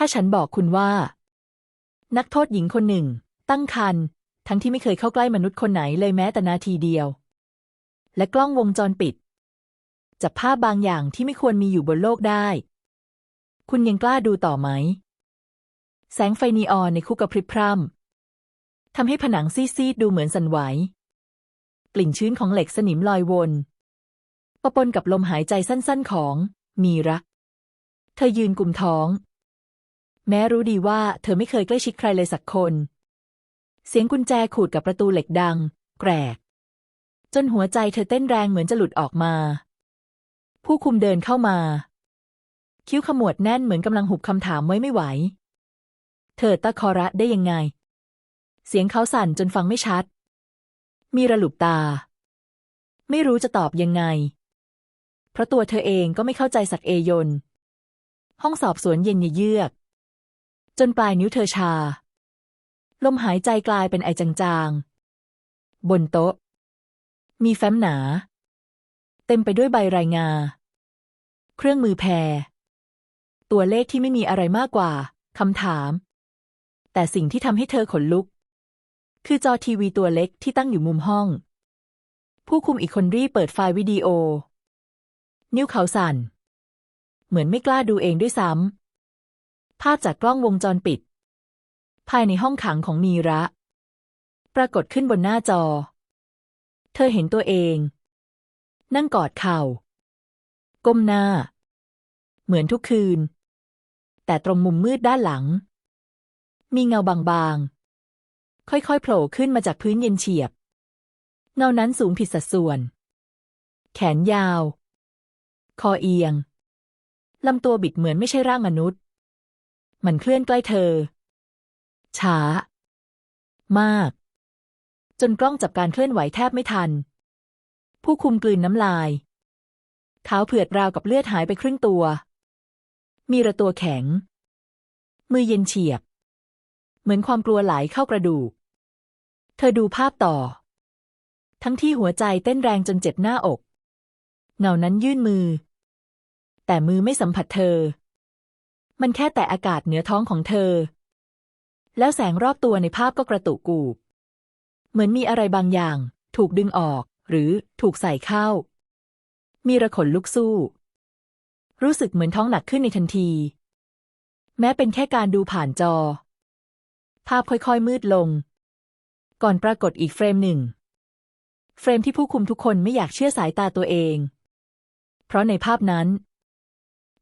ถ้าฉันบอกคุณว่า นักโทษหญิงคนหนึ่ง ตั้งครรภ์ทั้งที่ไม่เคยเข้าใกล้มนุษย์คนไหนเลยแม้แต่นาทีเดียว และกล้องวงจรปิด จับภาพบางอย่างที่ไม่ควรมีอยู่บนโลกได้ คุณยังกล้าดูต่อไหม แสงไฟนีออนในคุกกระพริบพร่ำทำให้ผนังซีดๆดูเหมือนสั่นไหว กลิ่นชื้นของเหล็กสนิมลอยวนปะปนกับลมหายใจสั้นๆของ มีรัก เธอยืนกุมท้อง แม้รู้ดีว่าเธอไม่เคยใกล้ชิดใครเลยสักคน เสียงกุญแจขูดกับประตูเหล็กดัง แกรก จนหัวใจเธอเต้นแรงเหมือนจะหลุดออกมา ผู้คุมเดินเข้ามา คิ้วขมวดแน่นเหมือนกำลังหุบคำถามไว้ไม่ไหว เธอตะคอระได้ยังไง เสียงเขาสั่นจนฟังไม่ชัด มีระหลุบตา ไม่รู้จะตอบยังไง เพราะตัวเธอเองก็ไม่เข้าใจสักเอยน ห้องสอบสวนเย็นเยือก จนปลายนิ้วเธอชา ลมหายใจกลายเป็นไอจางๆ บนโต๊ะ มีแฟ้มหนา เต็มไปด้วยใบรายงานเครื่องมือแพร ตัวเลขที่ไม่มีอะไรมากกว่าคำถาม แต่สิ่งที่ทำให้เธอขนลุก คือจอทีวีตัวเล็กที่ตั้งอยู่มุมห้อง ผู้คุมอีกคนรีบเปิดไฟล์วิดีโอ นิ้วเขาสั่น เหมือนไม่กล้าดูเองด้วยซ้ำ ภาพจากกล้องวงจรปิด ภายในห้องขังของมีระ ปรากฏขึ้นบนหน้าจอ เธอเห็นตัวเอง นั่งกอดเข่า ก้มหน้า เหมือนทุกคืน แต่ตรงมุมมืดด้านหลัง มีเงาบางๆ ค่อยๆ โผล่ขึ้นมาจากพื้นเย็นเฉียบ เงานั้นสูงผิดสัดส่วน แขนยาว คอเอียงลำตัวบิดเหมือนไม่ใช่ร่างมนุษย์ มันเคลื่อนใกล้เธอ ช้า มาก จนกล้องจับการเคลื่อนไหวแทบไม่ทัน ผู้คุมกลืนน้ำลายเท้าเผือดราวกับเลือดหายไปครึ่งตัว มีระตัวแข็ง มือเย็นเฉียบ เหมือนความกลัวไหลเข้ากระดูก เธอดูภาพต่อ ทั้งที่หัวใจเต้นแรงจนเจ็บหน้าอก เงานั้นยื่นมือ แต่มือไม่สัมผัสเธอ มันแค่แต่อากาศเหนือท้องของเธอ แล้วแสงรอบตัวในภาพก็กระตุกกูบ เหมือนมีอะไรบางอย่าง ถูกดึงออก หรือถูกใส่เข้า มีระขนลุกสู้ รู้สึกเหมือนท้องหนักขึ้นในทันที แม้เป็นแค่การดูผ่านจอ ภาพค่อยๆมืดลง ก่อนปรากฏอีกเฟรมหนึ่ง เฟรมที่ผู้คุมทุกคนไม่อยากเชื่อสายตาตัวเอง เพราะในภาพนั้น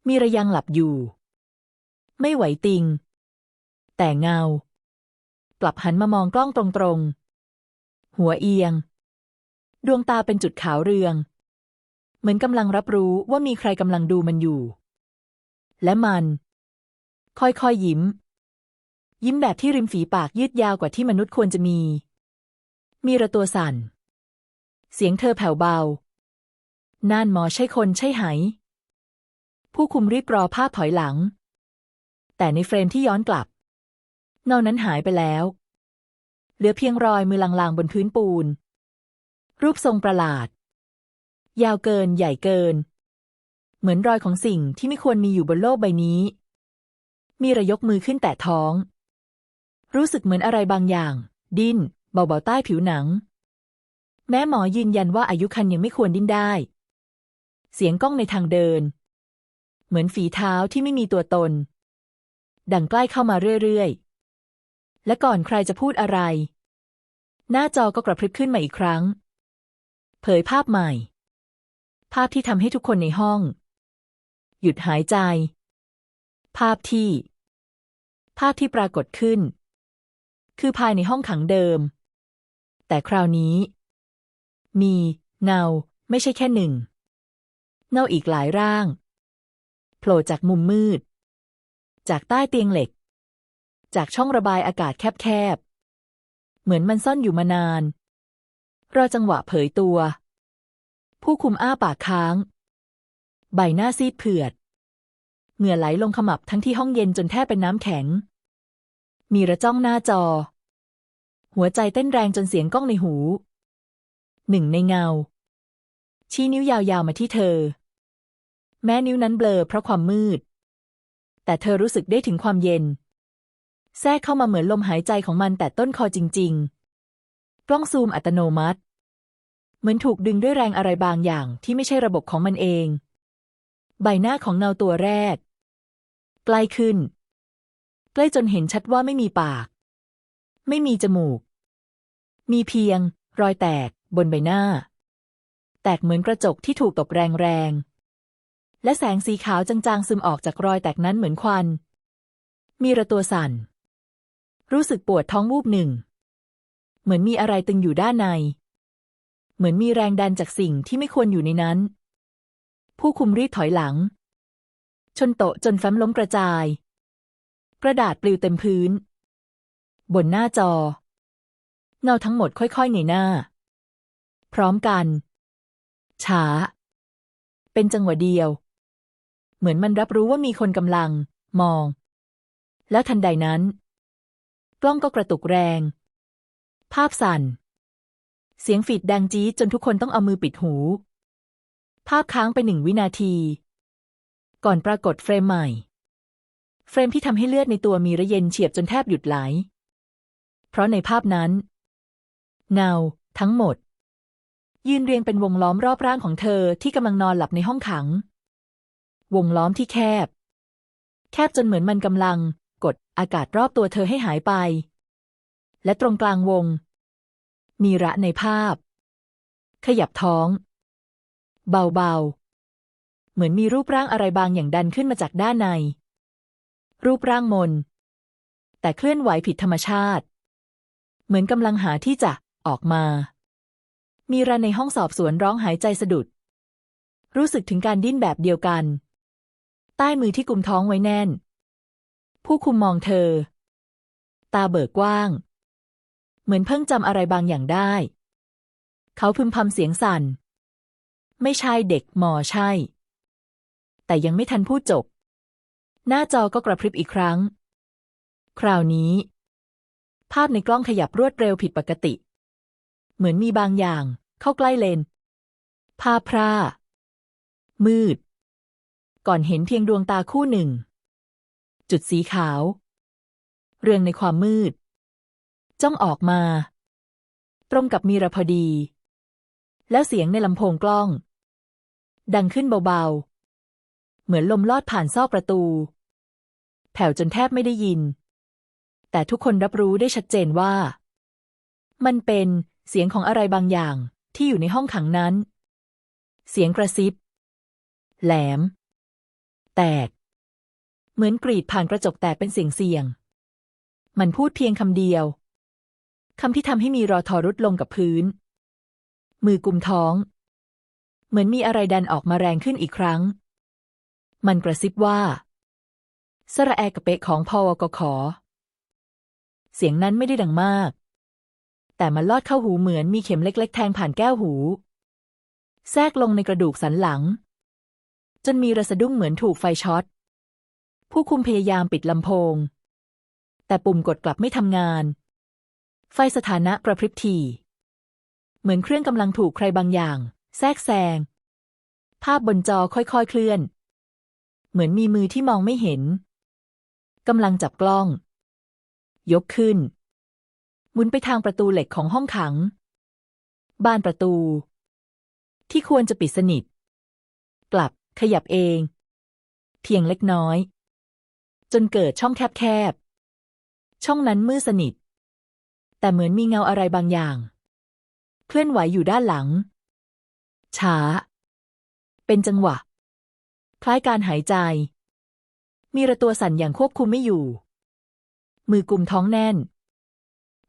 มีระยังหลับอยู่ ไม่ไหวติง แต่เงา กลับหันมามองกล้องตรงๆ หัวเอียง ดวงตาเป็นจุดขาวเรือง เหมือนกำลังรับรู้ว่ามีใครกำลังดูมันอยู่ และมัน ค่อยๆยิ้ม ยิ้มแบบที่ริมฝีปากยืดยาวกว่าที่มนุษย์ควรจะมี มีระตัวสั่น เสียงเธอแผ่วเบา น่านหมอใช่คนใช่ไหผู้คุมรีบรอภาพถอยหลัง แต่ในเฟรมที่ย้อนกลับ เงานั้นหายไปแล้ว เหลือเพียงรอยมือลางๆบนพื้นปูน รูปทรงประหลาด ยาวเกินใหญ่เกิน เหมือนรอยของสิ่งที่ไม่ควรมีอยู่บนโลกใบนี้ มีระยกมือขึ้นแตะท้อง รู้สึกเหมือนอะไรบางอย่าง ดิ้นเบาๆใต้ผิวหนัง แม้หมอยืนยันว่าอายุคันยังไม่ควรดิ้นได้ เสียงก้องในทางเดิน เหมือนฝีเท้าที่ไม่มีตัวตน ดังใกล้เข้ามาเรื่อยๆ และก่อนใครจะพูดอะไร หน้าจอก็กระพริบขึ้นมาอีกครั้ง เผยภาพใหม่ ภาพที่ทำให้ทุกคนในห้อง หยุดหายใจ ภาพที่ ภาพที่ปรากฏขึ้น คือภายในห้องขังเดิม แต่คราวนี้ มีเงาไม่ใช่แค่หนึ่งเงาอีกหลายร่างโผล่จากมุมมืด จากใต้เตียงเหล็ก จากช่องระบายอากาศแคบๆ เหมือนมันซ่อนอยู่มานาน รอจังหวะเผยตัว ผู้คุมอ้าปากค้าง ใบหน้าซีดเผือด เหงื่อไหลลงขมับทั้งที่ห้องเย็นจนแทบเป็นน้ำแข็ง มีระจ้องหน้าจอ หัวใจเต้นแรงจนเสียงก้องในหู หนึ่งในเงา ชี้นิ้วยาวๆมาที่เธอ แม้นิ้วนั้นเบลอเพราะความมืด แต่เธอรู้สึกได้ถึงความเย็น แทรกเข้ามาเหมือนลมหายใจของมันแต่ต้นคอจริง ๆ กล้องซูมอัตโนมัติ เหมือนถูกดึงด้วยแรงอะไรบางอย่างที่ไม่ใช่ระบบของมันเอง ใบหน้าของเงาตัวแรก ใกล้ขึ้น ใกล้จนเห็นชัดว่าไม่มีปาก ไม่มีจมูก มีเพียง รอยแตก บนใบหน้า แตกเหมือนกระจกที่ถูกตบแรงๆ และแสงสีขาวจางๆซึมออกจากรอยแตกนั้นเหมือนควัน มีระตัวสั่น รู้สึกปวดท้องวูบหนึ่ง เหมือนมีอะไรตึงอยู่ด้านใน เหมือนมีแรงดันจากสิ่งที่ไม่ควรอยู่ในนั้น ผู้คุมรีบถอยหลัง ชนโตะจนแฟ้มล้มกระจาย กระดาษปลิวเต็มพื้น บนหน้าจอ เงาทั้งหมดค่อยๆเงยหน้า พร้อมกัน ช้าเป็นจังหวะเดียว เหมือนมันรับรู้ว่ามีคนกำลัง มอง แล้วทันใดนั้น กล้องก็กระตุกแรง ภาพสั่น เสียงฟีดดังจี๊ดจนทุกคนต้องเอามือปิดหู ภาพค้างไปหนึ่งวินาที ก่อนปรากฏเฟรมใหม่ เฟรมที่ทำให้เลือดในตัวมีระเย็นเฉียบจนแทบหยุดไหล เพราะในภาพนั้น เงาทั้งหมดยืนเรียงเป็นวงล้อมรอบร่างของเธอที่กำลังนอนหลับในห้องขัง วงล้อมที่แคบ แคบจนเหมือนมันกำลัง กดอากาศรอบตัวเธอให้หายไป และตรงกลางวง มีระในภาพ ขยับท้อง เบาๆ เหมือนมีรูปร่างอะไรบางอย่างดันขึ้นมาจากด้านใน รูปร่างมน แต่เคลื่อนไหวผิดธรรมชาติ เหมือนกำลังหาที่จะออกมามีระในห้องสอบสวนร้องหายใจสะดุด รู้สึกถึงการดิ้นแบบเดียวกัน ใต้มือที่กุมท้องไว้แน่น ผู้คุมมองเธอ ตาเบิกกว้าง เหมือนเพิ่งจำอะไรบางอย่างได้ เขาพึมพำเสียงสั่น ไม่ใช่เด็กหมอใช่ แต่ยังไม่ทันพูดจบ หน้าจอก็กระพริบอีกครั้ง คราวนี้ ภาพในกล้องขยับรวดเร็วผิดปกติ เหมือนมีบางอย่างเข้าใกล้เลนภาพพร่ามืด ก่อนเห็นเพียงดวงตาคู่หนึ่ง จุดสีขาว เรืองในความมืด จ้องออกมา ตรงกับมีระพอดี แล้วเสียงในลำโพงกล้อง ดังขึ้นเบาๆ เหมือนลมลอดผ่านซอกประตู แผ่วจนแทบไม่ได้ยิน แต่ทุกคนรับรู้ได้ชัดเจนว่า มันเป็นเสียงของอะไรบางอย่างที่อยู่ในห้องขังนั้น เสียงกระซิบ แหลม แตก เหมือนกรีดผ่านกระจกแตกเป็นเสียงเสียง มันพูดเพียงคำเดียวคำที่ทำให้มีรอทอรุดลงกับพื้น มือกุมท้อง เหมือนมีอะไรดันออกมาแรงขึ้นอีกครั้ง มันกระซิบว่า สระแอกระเปะของพอวกขอ เสียงนั้นไม่ได้ดังมาก แต่มันลอดเข้าหูเหมือนมีเข็มเล็ก ๆ แทงผ่านแก้วหู แทรกลงในกระดูกสันหลัง จนมีระสะดุ้งเหมือนถูกไฟช็อต ผู้คุมพยายามปิดลำโพง แต่ปุ่มกดกลับไม่ทำงาน ไฟสถานะกระพริบที เหมือนเครื่องกำลังถูกใครบางอย่าง แทรกแซง ภาพบนจอค่อยๆเคลื่อน เหมือนมีมือที่มองไม่เห็นกำลังจับกล้อง ยกขึ้น หมุนไปทางประตูเหล็กของห้องขัง บานประตู ที่ควรจะปิดสนิท กลับ ขยับเอง เพียงเล็กน้อย จนเกิดช่องแคบๆ ช่องนั้นมืดสนิท แต่เหมือนมีเงาอะไรบางอย่าง เคลื่อนไหวอยู่ด้านหลัง ช้า เป็นจังหวะ คล้ายการหายใจ มีระตัวสั่นอย่างควบคุมไม่อยู่ มือกลุ่มท้องแน่น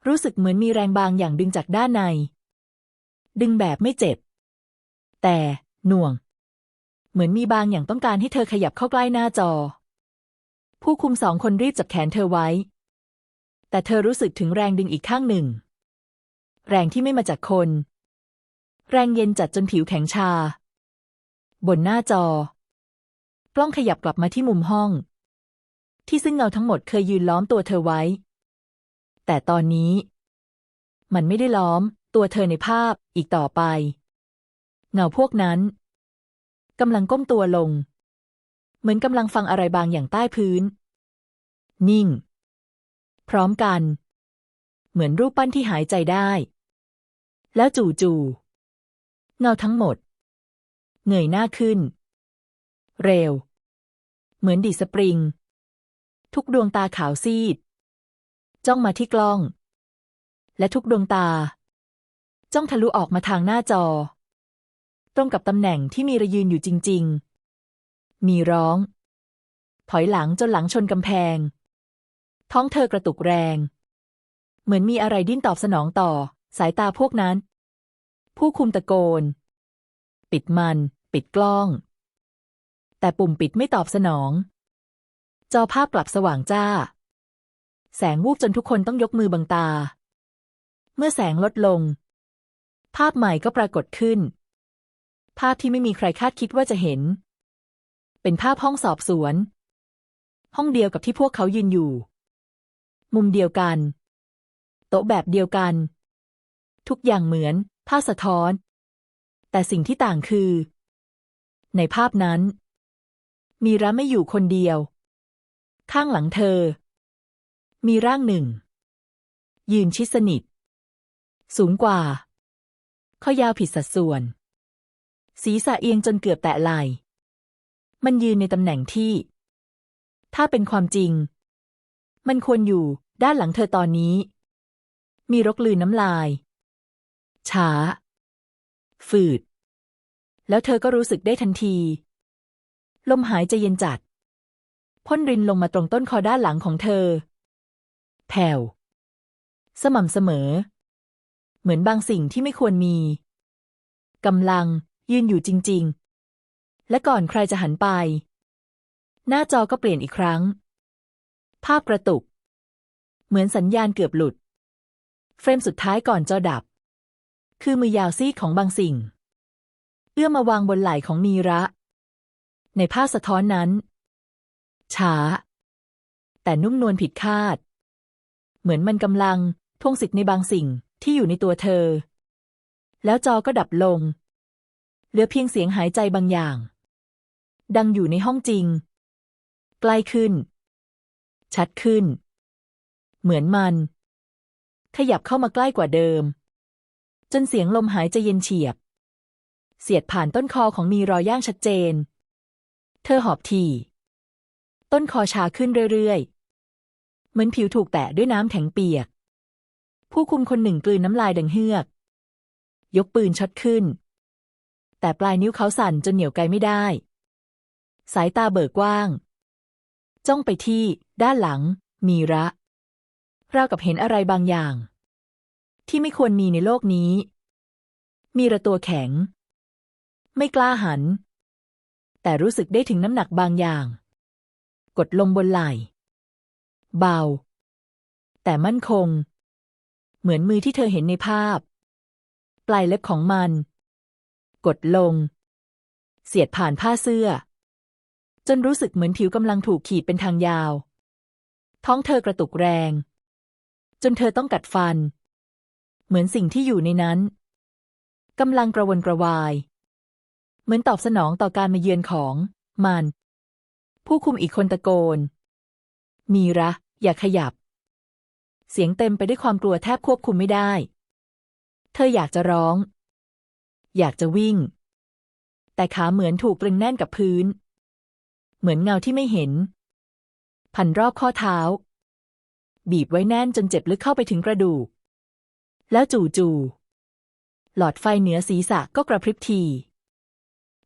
รู้สึกเหมือนมีแรงบางอย่างดึงจากด้านใน ดึงแบบไม่เจ็บ แต่หน่วง เหมือนมีบางอย่างต้องการให้เธอขยับเข้าใกล้หน้าจอ ผู้คุมสองคนรีบจับแขนเธอไว้ แต่เธอรู้สึกถึงแรงดึงอีกข้างหนึ่ง แรงที่ไม่มาจากคน แรงเย็นจัดจนผิวแข็งชา บนหน้าจอ กล้องขยับกลับมาที่มุมห้อง ที่ซึ่งเงาทั้งหมดเคยยืนล้อมตัวเธอไว้ แต่ตอนนี้ มันไม่ได้ล้อม ตัวเธอในภาพอีกต่อไป เงาพวกนั้น กำลังก้มตัวลง เหมือนกำลังฟังอะไรบางอย่างใต้พื้น นิ่ง พร้อมกัน เหมือนรูปปั้นที่หายใจได้ แล้วจู่ๆเงาทั้งหมด เงยหน้าขึ้น เร็ว เหมือนดีสปริง ทุกดวงตาขาวซีด จ้องมาที่กล้อง และทุกดวงตา จ้องทะลุออกมาทางหน้าจอ ตรงกับตำแหน่งที่มีระยืนอยู่จริง ๆ มีร้อง ถอยหลังจนหลังชนกำแพง ท้องเธอกระตุกแรง เหมือนมีอะไรดิ้นตอบสนองต่อ สายตาพวกนั้น ผู้คุมตะโกน ปิดมัน ปิดกล้อง แต่ปุ่มปิดไม่ตอบสนอง จอภาพกลับสว่างจ้า แสงวูบจนทุกคนต้องยกมือบังตา เมื่อแสงลดลง ภาพใหม่ก็ปรากฏขึ้น ภาพที่ไม่มีใครคาดคิดว่าจะเห็น เป็นภาพห้องสอบสวน ห้องเดียวกับที่พวกเขายืนอยู่ มุมเดียวกัน โต๊ะแบบเดียวกัน ทุกอย่างเหมือน ภาพสะท้อน แต่สิ่งที่ต่างคือ ในภาพนั้น มีระไม่อยู่คนเดียว ข้างหลังเธอ มีร่างหนึ่ง ยืนชิดสนิท สูงกว่าข้อยาวผิดสัดส่วน ศีรษะเอียงจนเกือบแตะไหลมันยืนในตำแหน่งที่ ถ้าเป็นความจริง มันควรอยู่ด้านหลังเธอตอนนี้ มีรกลืนน้ำลาย ช้า ฝืด แล้วเธอก็รู้สึกได้ทันที ลมหายใจเย็นจัด พ่นรินลงมาตรงต้นคอด้านหลังของเธอ แผ่ว สม่ำเสมอ เหมือนบางสิ่งที่ไม่ควรมีกำลัง ยืนอยู่จริง ๆ และก่อนใครจะหันไป หน้าจอก็เปลี่ยนอีกครั้ง ภาพกระตุก เหมือนสัญญาณเกือบหลุด เฟรมสุดท้ายก่อนจอดับ คือมือยาวซีของบางสิ่ง เอื้อมมาวางบนไหล่ของมีระ ในภาพสะท้อนนั้น ช้า แต่นุ่มนวลผิดคาด เหมือนมันกำลังทวงสิทธิ์ในบางสิ่งที่อยู่ในตัวเธอ แล้วจอก็ดับลง ลือเพียงเสียงหายใจบางอย่าง ดังอยู่ในห้องจริง ใกล้ขึ้น ชัดขึ้น เหมือนมัน ขยับเข้ามาใกล้กว่าเดิม จนเสียงลมหายใจเย็นเฉียบ เสียดผ่านต้นคอของมีรอยย่างชัดเจน เธอหอบทีต้นคอชาขึ้นเรื่อยๆ เหมือนผิวถูกแตะด้วยน้ำแข็งเปียก ผู้คุมคนหนึ่งกลืนน้ำลายดังเฮือก ยกปืนช็อตขึ้น แต่ปลายนิ้วเขาสั่นจนเหนียวไกลไม่ได้ สายตาเบิกกว้าง จ้องไปที่ ด้านหลัง มีระ ราวกับเห็นอะไรบางอย่าง ที่ไม่ควรมีในโลกนี้ มีระตัวแข็ง ไม่กล้าหัน แต่รู้สึกได้ถึงน้ำหนักบางอย่าง กดลงบนไหล่ เบา แต่มั่นคง เหมือนมือที่เธอเห็นในภาพ ปลายเล็บของมัน กดลง เสียดผ่านผ้าเสื้อ จนรู้สึกเหมือนผิวกำลังถูกขีดเป็นทางยาว ท้องเธอกระตุกแรง จนเธอต้องกัดฟัน เหมือนสิ่งที่อยู่ในนั้นกำลังกระวนกระวาย เหมือนตอบสนองต่อการมาเยือนของมัน ผู้คุมอีกคนตะโกน มีระ อย่าขยับ เสียงเต็มไปด้วยความกลัวแทบควบคุมไม่ได้ เธออยากจะร้อง อยากจะวิ่ง แต่ขาเหมือนถูกตรึงแน่นกับพื้น เหมือนเงาที่ไม่เห็น พันรอบข้อเท้า บีบไว้แน่นจนเจ็บลึกเข้าไปถึงกระดูก แล้วจู่ๆหลอดไฟเหนือศีรษะก็กระพริบที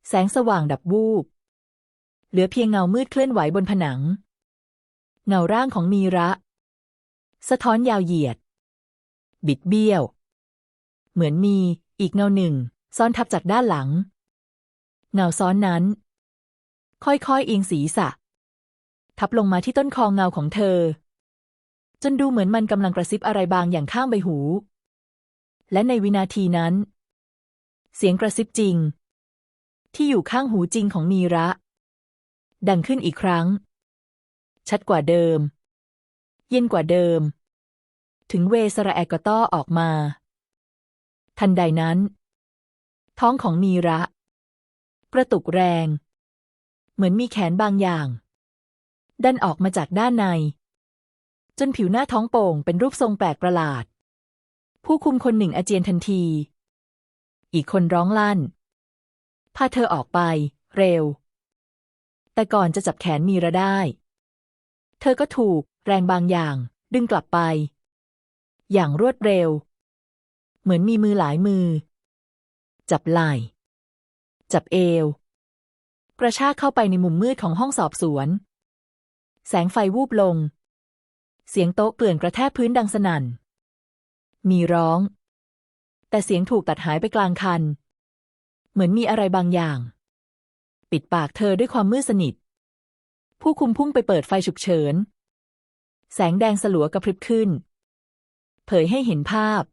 แสงสว่างดับวูบ เหลือเพียงเงามืดเคลื่อนไหวบนผนัง เงาร่างของมีระ สะท้อนยาวเหยียด บิดเบี้ยว เหมือนมีอีกเงาหนึ่ง ซ้อนทับจากด้านหลัง เงาซ้อนนั้น ค่อยๆเอียงศีรษะ ทับลงมาที่ต้นคอเงาของเธอ จนดูเหมือนมันกำลังกระซิบอะไรบางอย่างข้างใบหู และในวินาทีนั้น เสียงกระซิบจริง ที่อยู่ข้างหูจริงของมีระ ดังขึ้นอีกครั้ง ชัดกว่าเดิม เย็นกว่าเดิม ถึงเวสระแอกต้อออกมา ทันใดนั้น ท้องของมีระ กระตุกแรง เหมือนมีแขนบางอย่าง ดันออกมาจากด้านใน จนผิวหน้าท้องโป่งเป็นรูปทรงแปลกประหลาด ผู้คุมคนหนึ่งอาเจียนทันที อีกคนร้องลั่น พาเธอออกไป เร็ว แต่ก่อนจะจับแขนมีระได้ เธอก็ถูกแรงบางอย่าง ดึงกลับไป อย่างรวดเร็ว เหมือนมีมือหลายมือ จับไหล่ จับเอว กระชากเข้าไปในมุมมืดของห้องสอบสวน แสงไฟวูบลง เสียงโต๊ะเกลื่อนกระแทกพื้นดังสนั่น มีร้อง แต่เสียงถูกตัดหายไปกลางคัน เหมือนมีอะไรบางอย่าง ปิดปากเธอด้วยความมืดสนิท ผู้คุมพุ่งไปเปิดไฟฉุกเฉิน แสงแดงสลัวกระพริบขึ้น เผยให้เห็นภาพ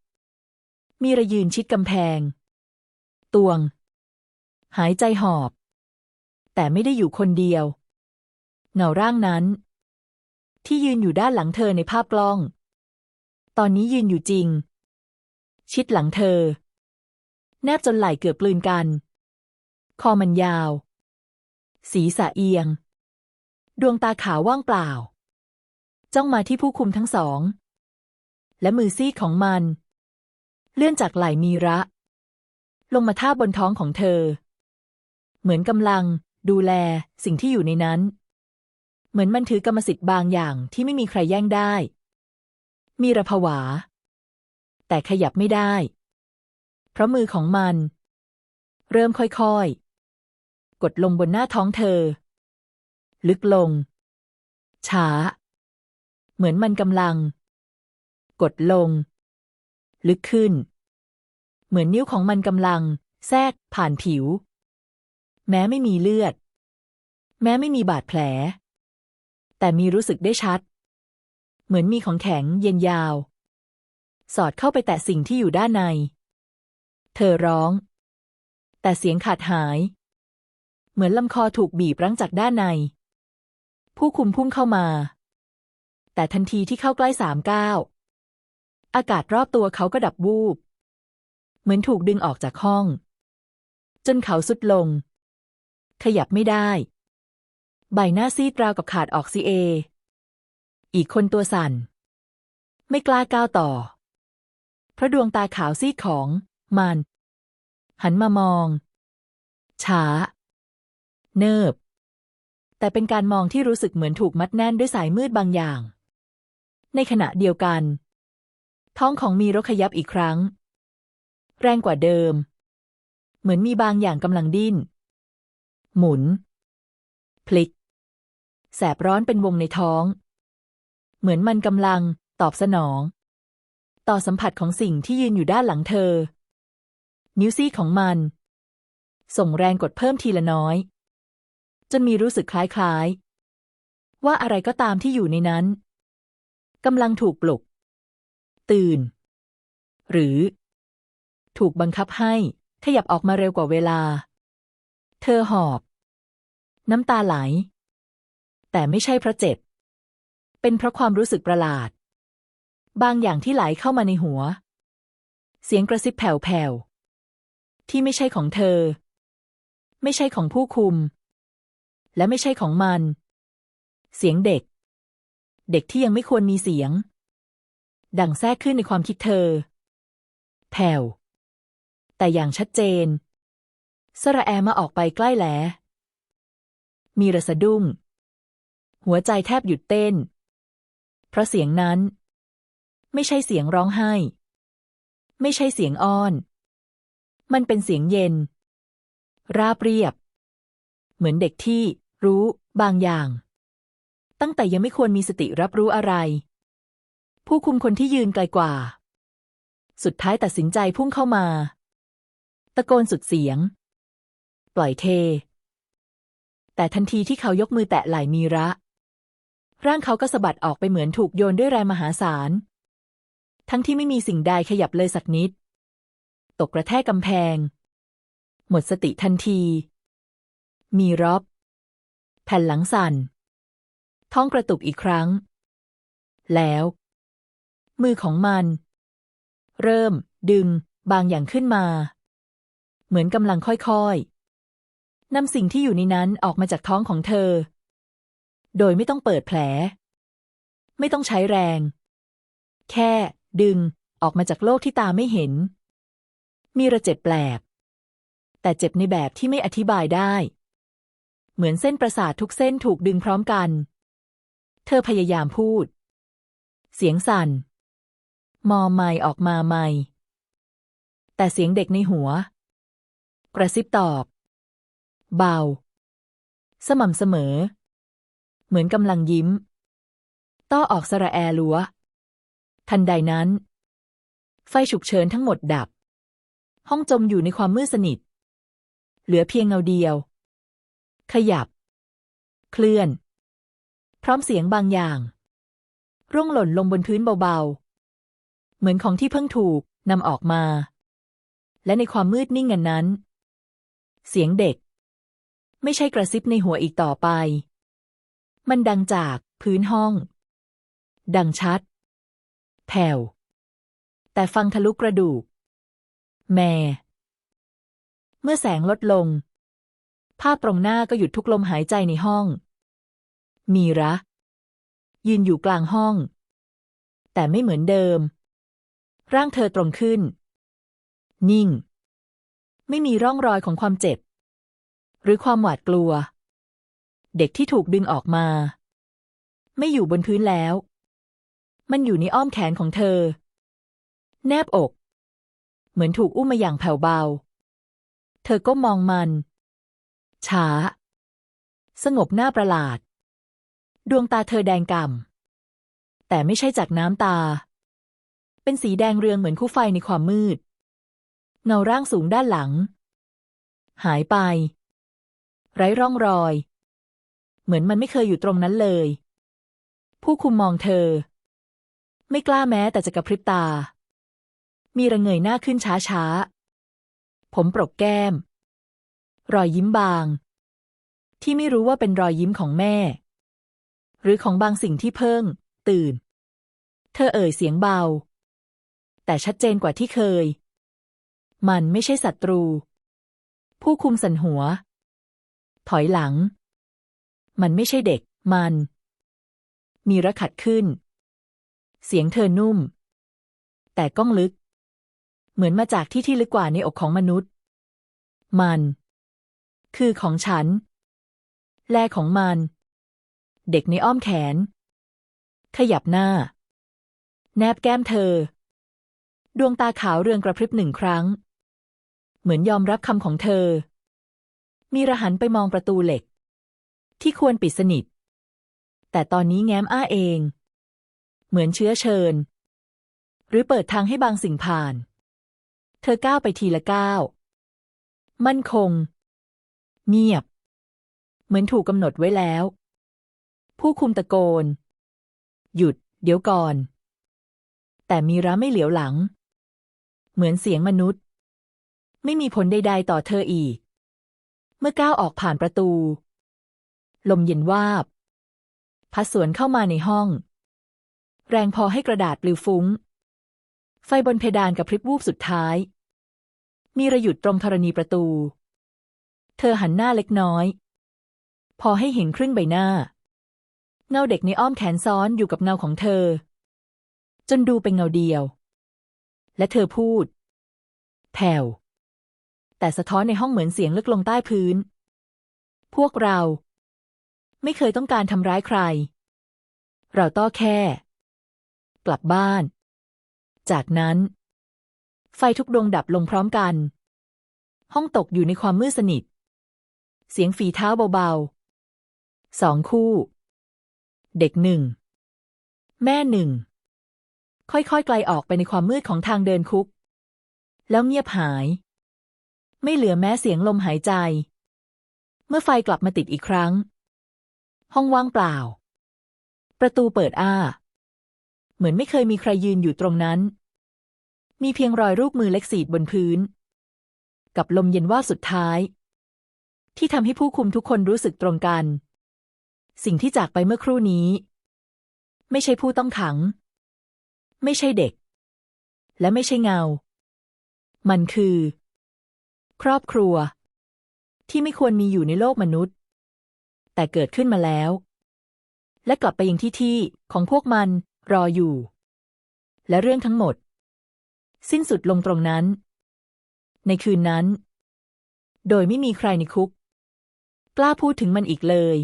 มีระยืนชิดกำแพง ตวง หายใจหอบ แต่ไม่ได้อยู่คนเดียว เงาร่างนั้น ที่ยืนอยู่ด้านหลังเธอในภาพกล้อง ตอนนี้ยืนอยู่จริง ชิดหลังเธอ แนบจนไหล่เกือบกลืนกัน คอมันยาว ศีรษะเอียง ดวงตาขาวว่างเปล่า จ้องมาที่ผู้คุมทั้งสอง และมือซีกของมัน เลื่อนจากไหล่มีระ ลงมาท่าบนท้องของเธอ เหมือนกำลัง ดูแล สิ่งที่อยู่ในนั้น เหมือนมันถือกรรมสิทธิ์บางอย่างที่ไม่มีใครแย่งได้ มีระผวา แต่ขยับไม่ได้ เพราะมือของมัน เริ่มค่อยๆ กดลงบนหน้าท้องเธอ ลึกลง ช้า เหมือนมันกำลัง กดลง ลึกขึ้น เหมือนนิ้วของมันกำลัง แทรก ผ่านผิว แม้ไม่มีเลือด แม้ไม่มีบาดแผล แต่มีรู้สึกได้ชัด เหมือนมีของแข็งเย็นยาว สอดเข้าไปแตะสิ่งที่อยู่ด้านใน เธอร้อง แต่เสียงขาดหาย เหมือนลำคอถูกบีบรั้งจากด้านใน ผู้คุมพุ่งเข้ามา แต่ทันทีที่เข้าใกล้สามก้าวอากาศรอบตัวเขาก็ดับวูบ เหมือนถูกดึงออกจากห้อง จนเขาสุดลง ขยับไม่ได้ ใบหน้าซีดราวกับขาดออกซิเอ อีกคนตัวสั่น ไม่กล้าก้าวต่อ เพราะดวงตาขาวซีดของ มัน หันมามอง ช้า เนิบ แต่เป็นการมองที่รู้สึกเหมือนถูกมัดแน่นด้วยสายมืดบางอย่าง ในขณะเดียวกัน ท้องของมีรกขยับอีกครั้ง แรงกว่าเดิม เหมือนมีบางอย่างกำลังดิ้น หมุน พลิก แสบร้อนเป็นวงในท้อง เหมือนมันกำลัง ตอบสนอง ต่อสัมผัสของสิ่งที่ยืนอยู่ด้านหลังเธอ นิ้วซี่ของมัน ส่งแรงกดเพิ่มทีละน้อย จนมีรู้สึกคล้ายๆ ว่าอะไรก็ตามที่อยู่ในนั้นกำลังถูกปลุก ตื่น หรือ ถูกบังคับให้ ขยับออกมาเร็วกว่าเวลา เธอหอบ น้ำตาไหล แต่ไม่ใช่เพราะเจ็บ เป็นเพราะความรู้สึกประหลาด บางอย่างที่ไหลเข้ามาในหัว เสียงกระซิบแผ่วๆ ที่ไม่ใช่ของเธอ ไม่ใช่ของผู้คุม และไม่ใช่ของมัน เสียงเด็ก เด็กที่ยังไม่ควรมีเสียง ดังแทรกขึ้นในความคิดเธอ แผ่ว แต่อย่างชัดเจน สระแอมาออกไปใกล้แหล มีระสะดุ้ง หัวใจแทบหยุดเต้น เพราะเสียงนั้น ไม่ใช่เสียงร้องไห้ ไม่ใช่เสียงอ้อน มันเป็นเสียงเย็น ราบเรียบ เหมือนเด็กที่รู้บางอย่าง ตั้งแต่ยังไม่ควรมีสติรับรู้อะไร ผู้คุมคนที่ยืนไกลกว่า สุดท้ายตัดสินใจพุ่งเข้ามา ตะโกนสุดเสียง ปล่อยเท แต่ทันทีที่เขายกมือแตะไหล่มีระ ร่างเขาก็สะบัดออกไปเหมือนถูกโยนด้วยแรงมหาศาล ทั้งที่ไม่มีสิ่งใดขยับเลยสักนิด ตกกระแทกกำแพง หมดสติทันที มีรอบแผ่นหลังสั่น ท้องกระตุกอีกครั้ง แล้ว มือของมัน เริ่ม ดึง บางอย่างขึ้นมา เหมือนกำลังค่อยๆนำสิ่งที่อยู่ในนั้นออกมาจากท้องของเธอ โดยไม่ต้องเปิดแผล ไม่ต้องใช้แรง แค่ ดึง ออกมาจากโลกที่ตาไม่เห็น มีระเจ็บแปลก แต่เจ็บในแบบที่ไม่อธิบายได้ เหมือนเส้นประสาททุกเส้นถูกดึงพร้อมกัน เธอพยายามพูด เสียงสั่น มอไม่ออกมาไม่แต่เสียงเด็กในหัว กระซิบตอบ เบา สม่ำเสมอ เหมือนกำลังยิ้ม ต้อออกสระแอลัว ทันใดนั้น ไฟฉุกเฉินทั้งหมดดับ ห้องจมอยู่ในความมืดสนิท เหลือเพียงเงาเดียว ขยับ เคลื่อน พร้อมเสียงบางอย่าง ร่วงหล่นลงบนพื้นเบาๆ เหมือนของที่เพิ่งถูกนำออกมา และในความมืดนิ่งงันนั้น เสียงเด็ก ไม่ใช่กระซิบในหัวอีกต่อไป มันดังจากพื้นห้อง ดังชัด แผ่ว แต่ฟังทะลุกระดูก แม่ เมื่อแสงลดลง ภาพตรงหน้าก็หยุดทุกลมหายใจในห้อง มีระยืนอยู่กลางห้อง แต่ไม่เหมือนเดิม ร่างเธอตรงขึ้น นิ่ง ไม่มีร่องรอยของความเจ็บ หรือความหวาดกลัว เด็กที่ถูกดึงออกมา ไม่อยู่บนพื้นแล้ว มันอยู่ในอ้อมแขนของเธอ แนบอก เหมือนถูกอุ้มมาอย่างแผ่วเบา เธอก็มองมัน ช้า สงบหน้าประหลาด ดวงตาเธอแดงก่ำแต่ไม่ใช่จากน้ำตา เป็นสีแดงเรืองเหมือนคู่ไฟในความมืด เงาร่างสูงด้านหลัง หายไป ไร้ร่องรอย เหมือนมันไม่เคยอยู่ตรงนั้นเลย ผู้คุมมองเธอ ไม่กล้าแม้แต่จะกระพริบตา มีระเงยหน้าขึ้นช้าๆ ผมปรกแก้ม รอยยิ้มบาง ที่ไม่รู้ว่าเป็นรอยยิ้มของแม่ หรือของบางสิ่งที่เพิ่ง ตื่น เธอเอ่ยเสียงเบา แต่ชัดเจนกว่าที่เคย มันไม่ใช่ศัตรู ผู้คุมสันหัว ถอยหลัง มันไม่ใช่เด็ก มัน มีระขัดขึ้น เสียงเธอนุ่ม แต่ก้องลึก เหมือนมาจากที่ที่ลึกกว่าในอกของมนุษย์ มัน คือของฉัน แลของมัน เด็กในอ้อมแขน ขยับหน้า แนบแก้มเธอดวงตาขาวเรืองกระพริบหนึ่งครั้ง เหมือนยอมรับคำของเธอ มีระหันไปมองประตูเหล็ก ที่ควรปิดสนิท แต่ตอนนี้แง้มอ้าเอง เหมือนเชื้อเชิญ หรือเปิดทางให้บางสิ่งผ่าน เธอก้าวไปทีละก้าว มั่นคง เงียบ เหมือนถูกกำหนดไว้แล้ว ผู้คุมตะโกน หยุด เดี๋ยวก่อน แต่มีระไม่เหลียวหลัง เหมือนเสียงมนุษย์ ไม่มีผลใดๆต่อเธออีก เมื่อก้าวออกผ่านประตู ลมเย็นวาบ พัดสวนเข้ามาในห้อง แรงพอให้กระดาษปลิวฟุ้ง ไฟบนเพดานกับพริบวูบสุดท้าย มีระหยุดตรงธรณีประตู เธอหันหน้าเล็กน้อย พอให้เห็นครึ่งใบหน้า เงาเด็กในอ้อมแขนซ้อนอยู่กับเงาของเธอ จนดูเป็นเงาเดียว และเธอพูด แผ่ว แต่สะท้อนในห้องเหมือนเสียงลึกลงใต้พื้น พวกเรา ไม่เคยต้องการทำร้ายใคร เราต้อแค่ กลับบ้าน จากนั้น ไฟทุกดวงดับลงพร้อมกัน ห้องตกอยู่ในความมืดสนิท เสียงฝีเท้าเบาๆสองคู่ เด็กหนึ่ง แม่หนึ่ง ค่อยๆไกลออกไปในความมืดของทางเดินคุก แล้วเงียบหาย ไม่เหลือแม้เสียงลมหายใจ เมื่อไฟกลับมาติดอีกครั้ง ห้องว่างเปล่า ประตูเปิดอ้า เหมือนไม่เคยมีใครยืนอยู่ตรงนั้น มีเพียงรอยรูปมือเล็กสีดบนพื้น กับลมเย็นว่าสุดท้าย ที่ทำให้ผู้คุมทุกคนรู้สึกตรงกัน สิ่งที่จากไปเมื่อครู่นี้ ไม่ใช่ผู้ต้องขัง ไม่ใช่เด็ก และไม่ใช่เงา มันคือ ครอบครัว ที่ไม่ควรมีอยู่ในโลกมนุษย์ แต่เกิดขึ้นมาแล้ว และกลับไปยังที่ที่ของพวกมันรออยู่ และเรื่องทั้งหมด สิ้นสุดลงตรงนั้น ในคืนนั้น โดยไม่มีใครในคุก กล้าพูดถึงมันอีกเลย